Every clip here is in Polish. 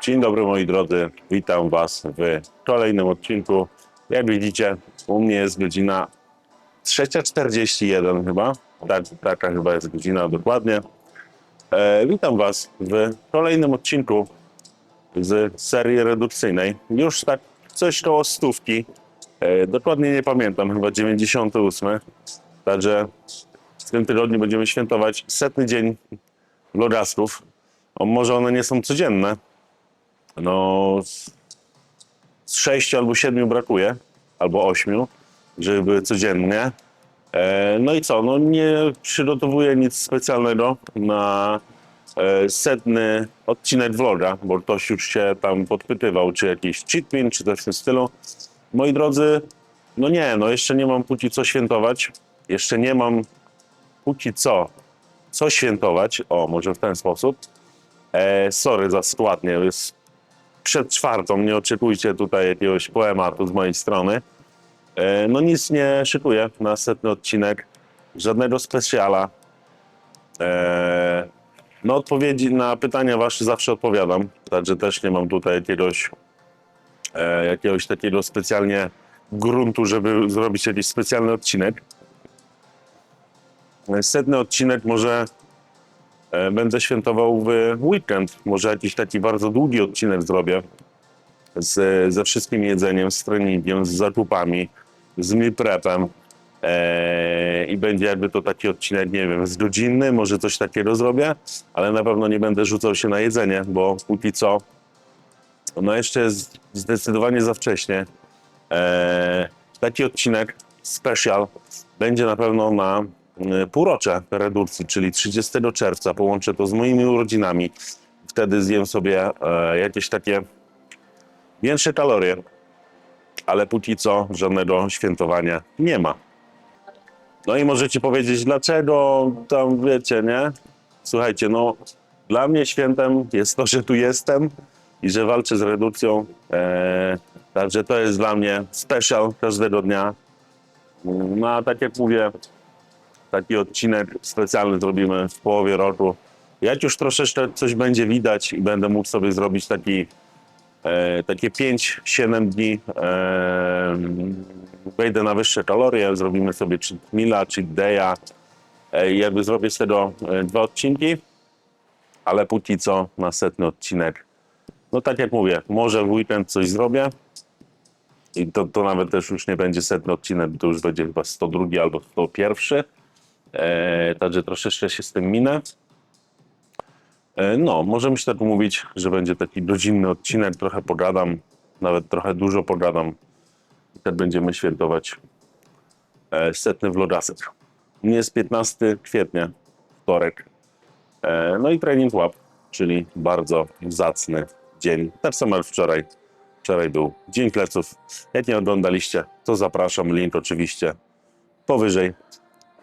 Dzień dobry moi drodzy, witam Was w kolejnym odcinku. Jak widzicie, u mnie jest godzina 3.41 chyba. Tak, taka chyba jest godzina dokładnie. E, witam Was w kolejnym odcinku z serii redukcyjnej. Już tak coś koło stówki. E, dokładnie nie pamiętam, chyba 98. Także w tym tygodniu będziemy świętować setny dzień vlogasków. O, może one nie są codzienne, no z, sześciu albo siedmiu brakuje, albo ośmiu, żeby codziennie. E, no i co, no nie przygotowuję nic specjalnego na e, setny odcinek vloga, bo ktoś już się tam podpytywał, czy jakiś cheatmin, czy coś w tym stylu. Moi drodzy, no nie, no jeszcze nie mam póki co świętować. Jeszcze nie mam póki co co świętować. O, może w ten sposób. E, sorry za składnie, jest przed czwartą, nie oczekujcie tutaj jakiegoś poematu z mojej strony. E, no nic nie szykuję na setny odcinek, żadnego specjala. E, no odpowiedzi na pytania wasze zawsze odpowiadam, także też nie mam tutaj jakiegoś, e, jakiegoś takiego specjalnie gruntu, żeby zrobić jakiś specjalny odcinek. Setny odcinek może e, będę świętował w weekend. Może jakiś taki bardzo długi odcinek zrobię z, ze wszystkim jedzeniem, z treningiem, z zakupami, z meal prepem. E, I będzie jakby to taki odcinek, nie wiem, z godzinny, może coś takiego zrobię, ale na pewno nie będę rzucał się na jedzenie, bo póki co, no jeszcze jest zdecydowanie za wcześnie. E, taki odcinek special będzie na pewno na półrocze redukcji, czyli 30 czerwca. Połączę to z moimi urodzinami. Wtedy zjem sobie e, jakieś takie większe kalorie, ale póki co żadnego świętowania nie ma. No i możecie powiedzieć, dlaczego tam wiecie, nie? Słuchajcie, no dla mnie świętem jest to, że tu jestem i że walczę z redukcją. E, także to jest dla mnie special każdego dnia. No a tak jak mówię, taki odcinek specjalny zrobimy w połowie roku. Jak już troszeczkę coś będzie widać i będę mógł sobie zrobić taki, e, takie 5-7 dni, e, wejdę na wyższe kalorie, zrobimy sobie cheat meala, cheat day'a e, i jakby zrobię z tego e, dwa odcinki, ale póki co na setny odcinek. No tak jak mówię, może w weekend coś zrobię, i to, to nawet też już nie będzie setny odcinek, to już będzie chyba 102 albo 101. E, także troszeczkę się z tym minę. E, no, możemy się tak umówić, że będzie taki godzinny odcinek, trochę pogadam, nawet trochę dużo pogadam. I tak będziemy świętować e, setny vlogasek. Nie jest 15 kwietnia, wtorek. No i trening łap, czyli bardzo zacny dzień. Tak samo jak wczoraj. Wczoraj był Dzień Pleców. Jak nie oglądaliście, to zapraszam. Link oczywiście powyżej.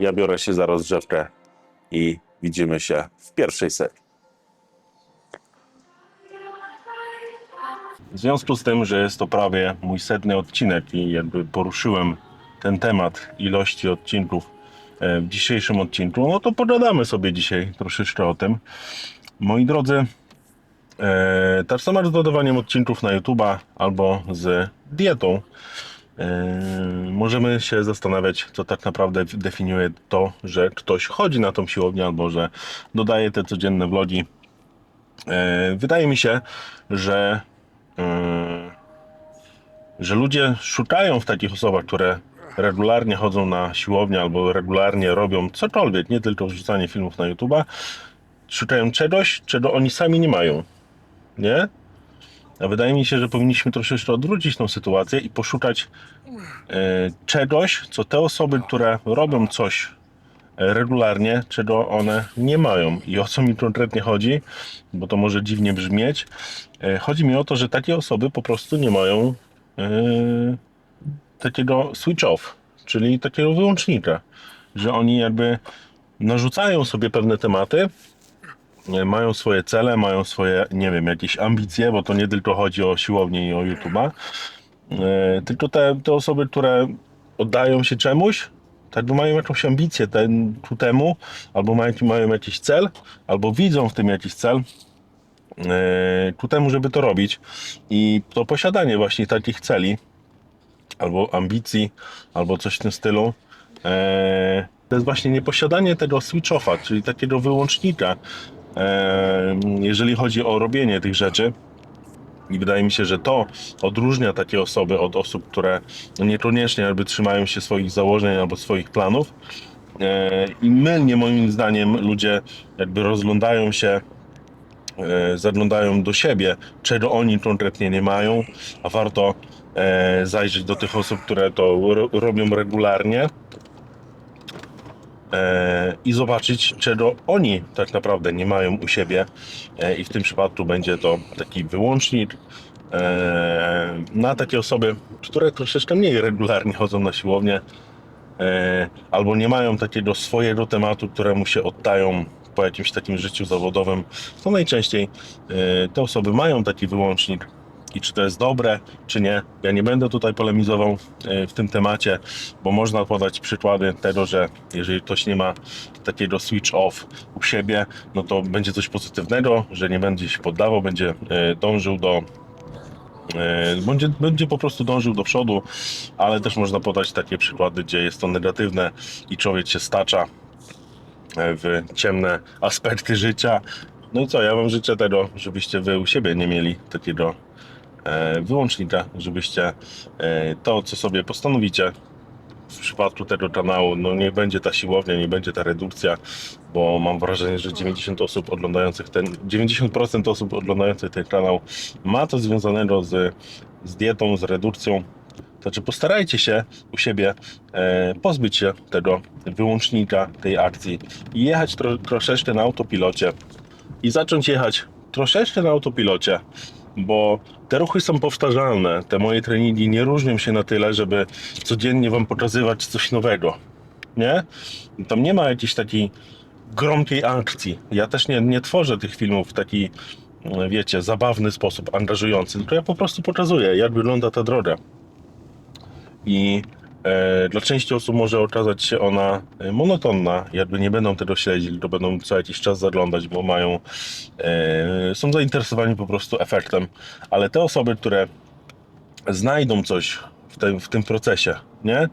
Ja biorę się za rozgrzewkę i widzimy się w pierwszej serii. W związku z tym, że jest to prawie mój setny odcinek i jakby poruszyłem ten temat ilości odcinków e, w dzisiejszym odcinku, no to pogadamy sobie dzisiaj troszeczkę o tym. Moi drodzy, E, tak samo z dodawaniem odcinków na YouTube'a albo z dietą. E, możemy się zastanawiać, co tak naprawdę definiuje to, że ktoś chodzi na tą siłownię albo że dodaje te codzienne vlogi. E, wydaje mi się, że, e, że ludzie szukają w takich osobach, które regularnie chodzą na siłownię albo regularnie robią cokolwiek, nie tylko wrzucanie filmów na YouTube'a, szukają czegoś, czego oni sami nie mają nie? A wydaje mi się, że powinniśmy troszeczkę odwrócić tą sytuację i poszukać e, czegoś, co te osoby, które robią coś e, regularnie, czego one nie mają. I o co mi konkretnie chodzi, bo to może dziwnie brzmieć. E, chodzi mi o to, że takie osoby po prostu nie mają takiego switch off, czyli takiego wyłącznika, że oni jakby narzucają sobie pewne tematy, mają swoje cele, mają swoje, nie wiem, jakieś ambicje, bo to nie tylko chodzi o siłownię i o YouTube'a, e, tylko te, te osoby, które oddają się czemuś, tak by mają jakąś ambicję ten, ku temu, albo mają, mają jakiś cel, albo widzą w tym jakiś cel, e, ku temu, żeby to robić. I to posiadanie właśnie takich celi, albo ambicji, albo coś w tym stylu, e, to jest właśnie nieposiadanie tego switch-offa, czyli takiego wyłącznika, e, jeżeli chodzi o robienie tych rzeczy. I wydaje mi się, że to odróżnia takie osoby od osób, które niekoniecznie jakby trzymają się swoich założeń albo swoich planów. E, I mylnie moim zdaniem ludzie jakby rozglądają się, e, zaglądają do siebie, czego oni konkretnie nie mają, a warto e, zajrzeć do tych osób, które to ro- robią regularnie i zobaczyć, czego oni tak naprawdę nie mają u siebie. E, I w tym przypadku będzie to taki wyłącznik e, na takie osoby, które troszeczkę mniej regularnie chodzą na siłownię e, albo nie mają takiego swojego tematu, któremu się oddają po jakimś takim życiu zawodowym, to najczęściej e, te osoby mają taki wyłącznik. I czy to jest dobre, czy nie, ja nie będę tutaj polemizował e, w tym temacie, bo można podać przykłady tego, że jeżeli ktoś nie ma takiego switch off u siebie, no to będzie coś pozytywnego, że nie będzie się poddawał, będzie e, dążył do E, Będzie, będzie po prostu dążył do przodu, ale też można podać takie przykłady, gdzie jest to negatywne i człowiek się stacza w ciemne aspekty życia. No i co, ja wam życzę tego, żebyście wy u siebie nie mieli takiego wyłącznika, żebyście e, to, co sobie postanowicie w przypadku tego kanału, no nie będzie ta siłownia, nie będzie ta redukcja, bo mam wrażenie, że 90 osób oglądających ten, 90% osób oglądających ten kanał ma to związanego z, z dietą, z redukcją. Znaczy postarajcie się u siebie e, pozbyć się tego wyłącznika, tej akcji i jechać tro, troszeczkę na autopilocie i zacząć jechać troszeczkę na autopilocie, bo te ruchy są powtarzalne. Te moje treningi nie różnią się na tyle, żeby codziennie wam pokazywać coś nowego. Nie? Tam nie ma jakiejś takiej gromkiej akcji. Ja też nie, nie tworzę tych filmów w taki, wiecie, zabawny sposób, angażujący, tylko ja po prostu pokazuję, jak wygląda ta droga. I dla części osób może okazać się ona e, monotonna, jakby nie będą tego śledzić, tylko będą co jakiś czas zaglądać, bo mają, e, są zainteresowani po prostu efektem. Ale te osoby, które znajdą coś w tym, w tym procesie, nie?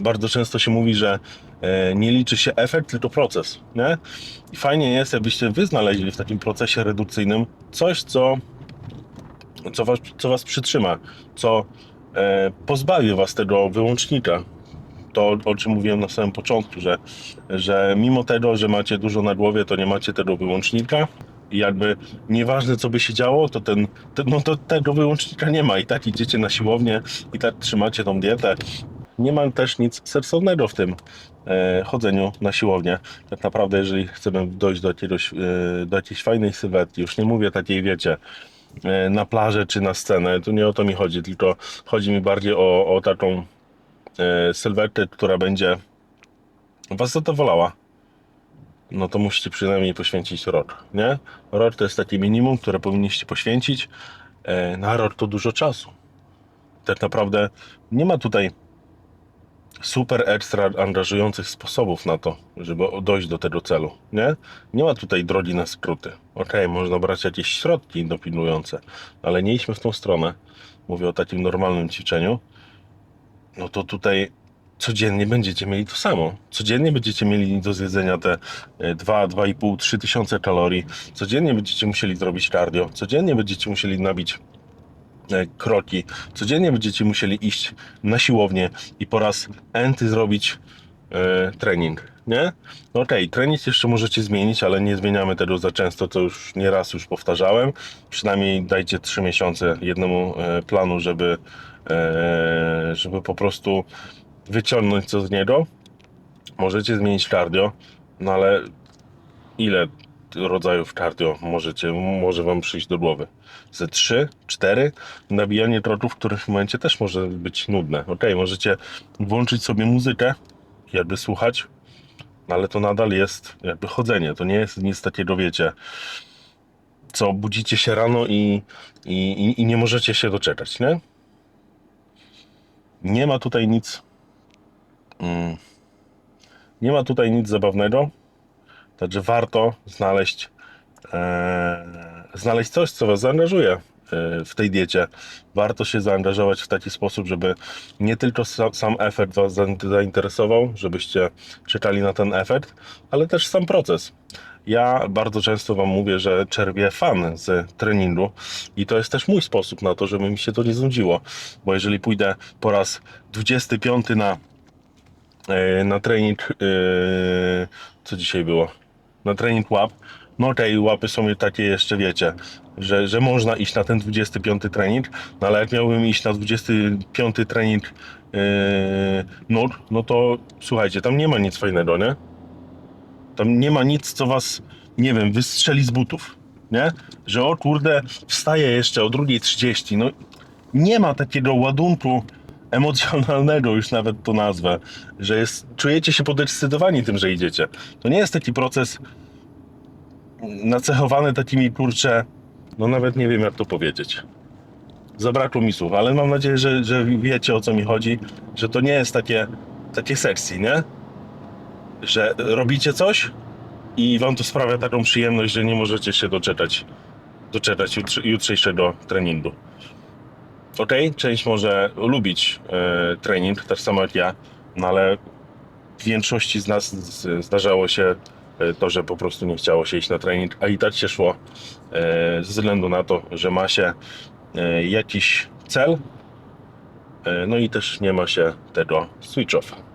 Bardzo często się mówi, że e, nie liczy się efekt, tylko proces, nie? I fajnie jest, jakbyście wy znaleźli w takim procesie redukcyjnym coś, co, co, was, co was przytrzyma, co e, pozbawi was tego wyłącznika. To, o czym mówiłem na samym początku, że, że mimo tego, że macie dużo na głowie, to nie macie tego wyłącznika. I jakby nieważne co by się działo, to ten, ten no to tego wyłącznika nie ma. I tak idziecie na siłownię, i tak trzymacie tą dietę. Nie ma też nic sensownego w tym e, chodzeniu na siłownię. Tak naprawdę, jeżeli chcemy dojść do, jakiegoś, e, do jakiejś fajnej sylwetki, już nie mówię takiej, wiecie, e, na plażę czy na scenę, tu nie o to mi chodzi, tylko chodzi mi bardziej o, o taką e, sylwetkę, która będzie was zadowalała. No to musicie przynajmniej poświęcić rok, nie? Rok to jest takie minimum, które powinniście poświęcić. E, na rok to dużo czasu. Tak naprawdę nie ma tutaj super ekstra angażujących sposobów na to, żeby dojść do tego celu, nie? Nie ma tutaj drogi na skróty. Okej, można brać jakieś środki dopilnujące, ale nie idźmy w tą stronę. Mówię o takim normalnym ćwiczeniu. No to tutaj codziennie będziecie mieli to samo. Codziennie będziecie mieli do zjedzenia te e, 2, 2,5, 3 tysiące kalorii. Codziennie będziecie musieli zrobić cardio. Codziennie będziecie musieli nabić kroki. Codziennie będziecie musieli iść na siłownię i po raz enty zrobić e, trening, nie? No Okej, trening jeszcze możecie zmienić, ale nie zmieniamy tego za często, to już nieraz już powtarzałem. Przynajmniej dajcie 3 miesiące jednemu e, planu, żeby, e, żeby po prostu wyciągnąć co z niego. Możecie zmienić cardio, no ale ile rodzajów cardio możecie, może wam przyjść do głowy? Ze 3, 4? Nabijanie kroków w którymś momencie też może być nudne. Ok, możecie włączyć sobie muzykę, jakby słuchać, ale to nadal jest jakby chodzenie. To nie jest nic takiego, wiecie, co budzicie się rano i, i, i, nie możecie się doczekać, nie? Nie ma tutaj nic. Mm, nie ma tutaj nic zabawnego. Także warto znaleźć e, znaleźć coś, co Was zaangażuje e, w tej diecie. Warto się zaangażować w taki sposób, żeby nie tylko sa- sam efekt Was za- zainteresował, żebyście czekali na ten efekt, ale też sam proces. Ja bardzo często Wam mówię, że czerpię fan z treningu i to jest też mój sposób na to, żeby mi się to nie znudziło, bo jeżeli pójdę po raz 25 na, e, na trening, e, co dzisiaj było? Na trening łap, no tej łapy są takie jeszcze, wiecie, że, że można iść na ten 25 trening, no ale jak miałbym iść na 25 trening yy, no to słuchajcie, tam nie ma nic fajnego, nie? Tam nie ma nic, co was, nie wiem, wystrzeli z butów, nie? Że o kurde, wstaję jeszcze o 2.30, no nie ma takiego ładunku emocjonalnego, już nawet to nazwę, że jest, czujecie się podekscytowani tym, że idziecie. To nie jest taki proces nacechowany takimi, kurcze, no nawet nie wiem jak to powiedzieć. Zabrakło mi słów, ale mam nadzieję, że, że wiecie o co mi chodzi, że to nie jest takie, takie sexy, nie? Że robicie coś i wam to sprawia taką przyjemność, że nie możecie się doczekać, doczekać jutr, jutrzejszego treningu. Ok, część może lubić e, trening, tak samo jak ja, no ale w większości z nas zdarzało się to, że po prostu nie chciało się iść na trening, a i tak się szło e, ze względu na to, że ma się e, jakiś cel, e, no i też nie ma się tego switch off.